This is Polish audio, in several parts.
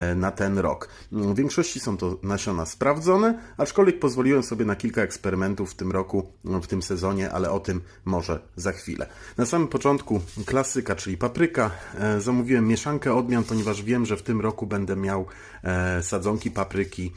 e, na ten rok. W większości są to nasiona sprawdzone, aczkolwiek pozwoliłem sobie na kilka eksperymentów w tym roku, w tym sezonie, ale o tym może za chwilę. Na samym początku klasyka, czyli papryka. E, Zamówiłem mieszankę odmian, ponieważ wiem, że w tym roku będę miał e, sadzonki papryki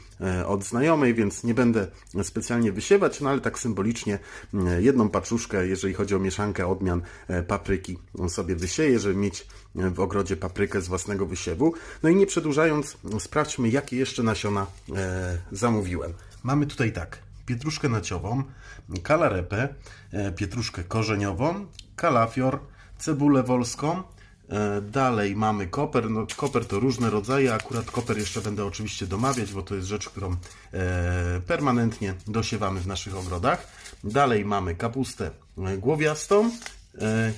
od znajomej, więc nie będę specjalnie wysiewać, no ale tak symbolicznie e, jedną paczuszkę, jeżeli chodzi o mieszankę odmian papryki, sobie wysieję, żeby mieć w ogrodzie paprykę z własnego wysiewu. No i nie przedłużając, sprawdźmy, jakie jeszcze nasiona e, zamówiłem. Mamy tutaj tak, pietruszkę naciową, kalarepę, e, pietruszkę korzeniową, kalafior, cebulę wolską, e, Dalej mamy koper. No, koper to różne rodzaje. Akurat koper jeszcze będę oczywiście domawiać, bo to jest rzecz, którą permanentnie dosiewamy w naszych ogrodach. Dalej mamy kapustę głowiastą,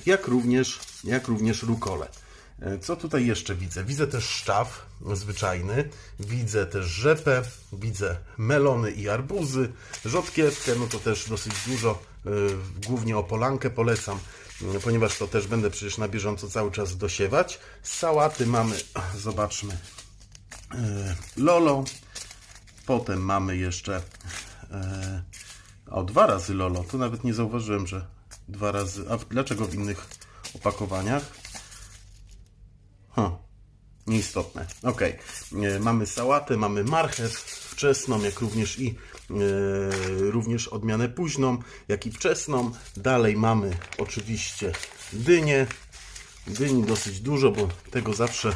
jak również, jak również rukolę. Co tutaj jeszcze widzę? Widzę też szczaw zwyczajny, widzę też rzepę, widzę melony i arbuzy, rzodkiewkę, no to też dosyć dużo, e, głównie opolankę polecam, e, ponieważ to też będę przecież na bieżąco cały czas dosiewać. Sałaty mamy, zobaczmy, e, lolo, potem mamy jeszcze o dwa razy lolo, to nawet nie zauważyłem, że dwa razy, a dlaczego w innych opakowaniach? Huh. Nieistotne. Ok. Mamy sałatę, mamy marchew wczesną, jak również i e, również odmianę późną, jak i wczesną. Dalej mamy oczywiście dynię. Dyni dosyć dużo, bo tego zawsze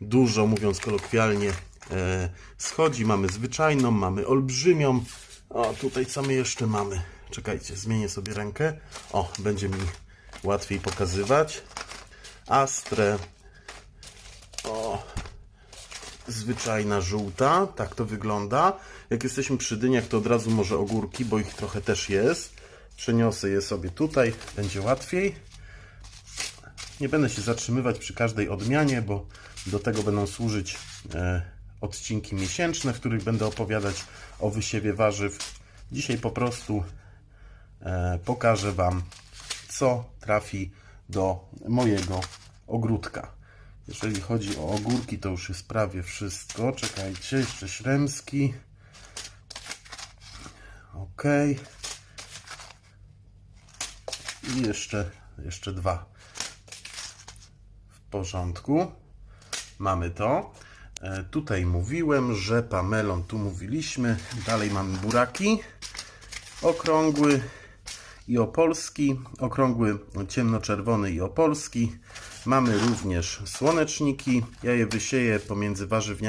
dużo, mówiąc kolokwialnie, e, schodzi. Mamy zwyczajną, mamy olbrzymią. O, tutaj co my jeszcze mamy? Czekajcie, zmienię sobie rękę. O, będzie mi łatwiej pokazywać. Astrę, o, zwyczajna żółta, tak to wygląda. Jak jesteśmy przy dyniach, to od razu może ogórki, bo ich trochę też jest. Przeniosę je sobie tutaj, będzie łatwiej. Nie będę się zatrzymywać przy każdej odmianie, bo do tego będą służyć e, odcinki miesięczne, w których będę opowiadać o wysiewie warzyw. Dzisiaj po prostu e, pokażę Wam, co trafi do mojego ogródka. Jeżeli chodzi o ogórki, to już jest prawie wszystko. Czekajcie, jeszcze śremski. Ok. I jeszcze, jeszcze dwa. W porządku. Mamy to. E, tutaj mówiłem, rzepa, melon, tu mówiliśmy. Dalej mamy buraki. Okrągły i opolski, okrągły ciemnoczerwony i opolski. Mamy również słoneczniki. Ja je wysieję pomiędzy warzywniami.